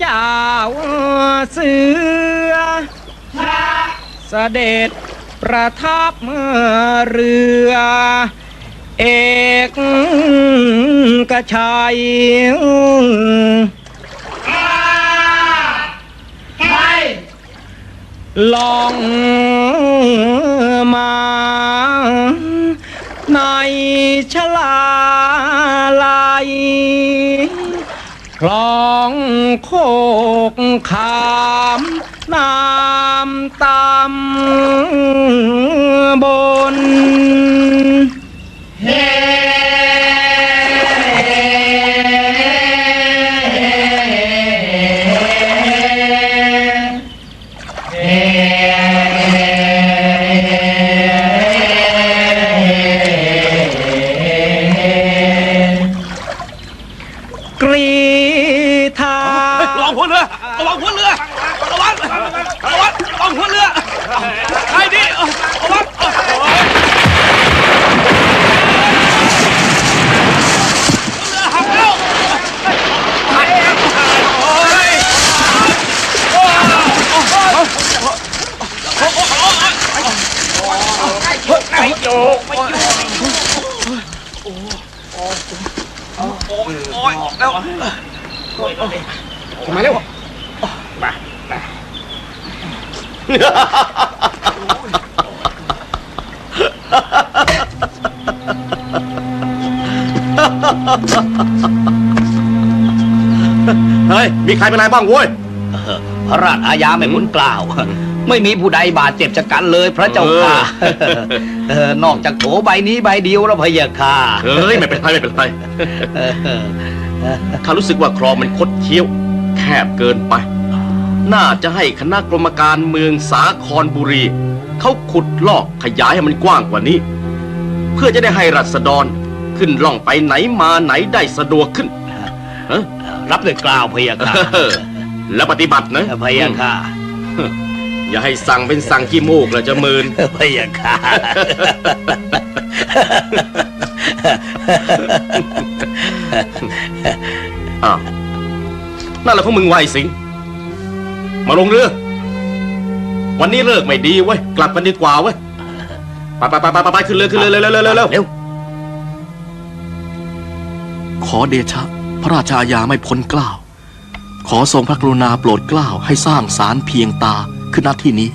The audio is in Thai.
เจ้าเสือเสด็จประทับเรือ เอกกระชัยลองมาในชลาลัย คลองโคกขาม น้ำตำ อ้ยแล้วมเร็วเฮ้ย มีใครเป็นไรบ้างโว้ย พระราชอาญาไม่พ้นกล่าว ไม่มีผู้ใดบาดเจ็บจากกันเลยพระเจ้าค่ะเออนอกจากโถใบนี้ใบเดียวแล้วพะเยาค่ะเฮ้ยไม่เป็นไรไม่เป็นไรข้ารู้สึกว่าคลองมันคดเคี้ยว แคบเกินไป น่าจะให้คณะกรรมการเมืองสาครบุรี เขาขุดลอกขยายให้มันกว้างกว่านี้ เพื่อจะได้ให้รัษฎรขึ้นล่องไปไหนมาไหนได้สะดวกขึ้นฮะรับด้วยกล่าวพะเยาค่ะแล้วปฏิบัตินะพะเยาค่ะ อย่าให้สั่งเป็นสั่งขี้มูกแล้วจะมืนพะเยาค่ะอ้าวนั่นแหละพวกมึงไวสิง มาลงเรือ วันนี้เลิกไม่ดีเว้ย กลับกันดีกว่าเว้ย ไปไปไปไปไปไปขึ้นเรือขึ้นเรือเร็วเร็วเร็วเร็วเร็วเร็วขอเดชะ พระราชาญาไม่พ้นเกล้าว ขอทรงพระกรุณาโปรดเกล้าให้สร้างศาลเพียงตาคือหน้าที่นี้